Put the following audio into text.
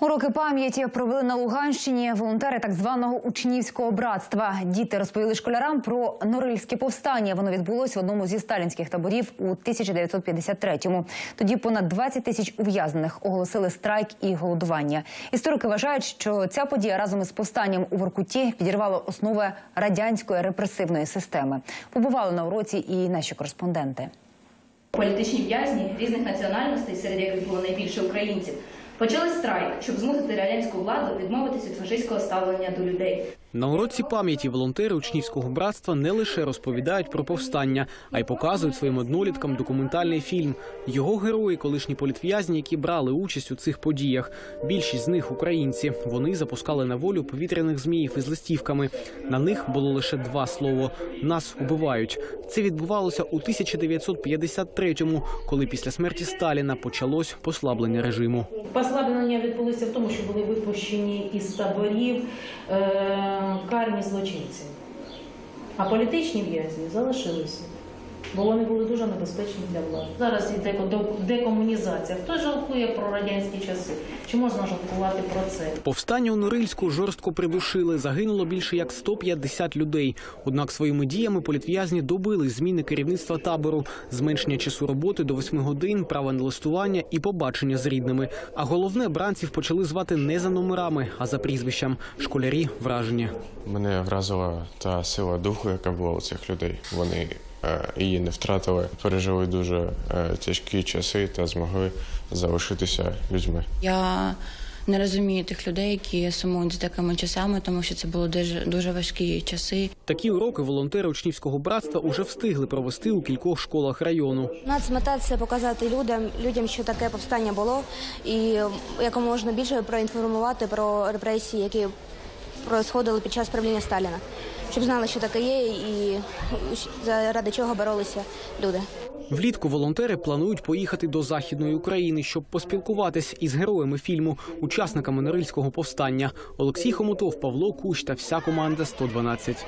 Уроки пам'яті провели на Луганщині волонтери так званого учнівського братства. Діти розповіли школярам про Норильське повстання. Воно відбулось в одному зі сталінських таборів у 1953-му. Тоді понад 20 тисяч ув'язнених оголосили страйк і голодування. Історики вважають, що ця подія разом із повстанням у Воркуті підірвала основи радянської репресивної системи. Побували на уроці і наші кореспонденти. Політичні в'язні різних національностей, серед яких було найбільше українців, почали страйк, щоб змусити радянську владу відмовитись від фашистського ставлення до людей. На уроці пам'яті волонтери учнівського братства не лише розповідають про повстання, а й показують своїм одноліткам документальний фільм. Його герої, колишні політв'язні, які брали участь у цих подіях. Більшість з них українці. Вони запускали на волю повітряних зміїв із листівками. На них було лише два слова: нас убивають. Це відбувалося у 1953-му, коли після смерті Сталіна почалось послаблення режиму. Послаблення відбулися в тому, що були випущені із таборів е, карні злочинці. А політичні в'язні залишилися, бо вони були дуже небезпечні для влади. Зараз йде до- декомунізація. Хто жалкує про радянські часи? Чи можна жалкувати про це? Повстання у Норильську жорстко придушили. Загинуло більше як 150 людей. Однак своїми діями політв'язні добили зміни керівництва табору, зменшення часу роботи до 8 годин, права на листування і побачення з рідними. А головне, бранців почали звати не за номерами, а за прізвищем. Школярі вражені. Мене вразила та сила духу, яка була у цих людей. Вони її не втратили, пережили дуже е, тяжкі часи та змогли залишитися людьми. Я не розумію тих людей, які сумують за такими часами, тому що це були дуже дуже важкі часи. Такі уроки волонтери учнівського братства уже встигли провести у кількох школах району. Нацмета це показати людям, людям, що таке повстання було, і якомога можна більше проінформувати про репресії, які происходили під час правління Сталіна, щоб знали, що таке є, і заради чого боролися люди. Влітку волонтери планують поїхати до західної України, щоб поспілкуватись із героями фільму, учасниками Норильського повстання. Олексій Хомутов, Павло Кущ та вся команда 112.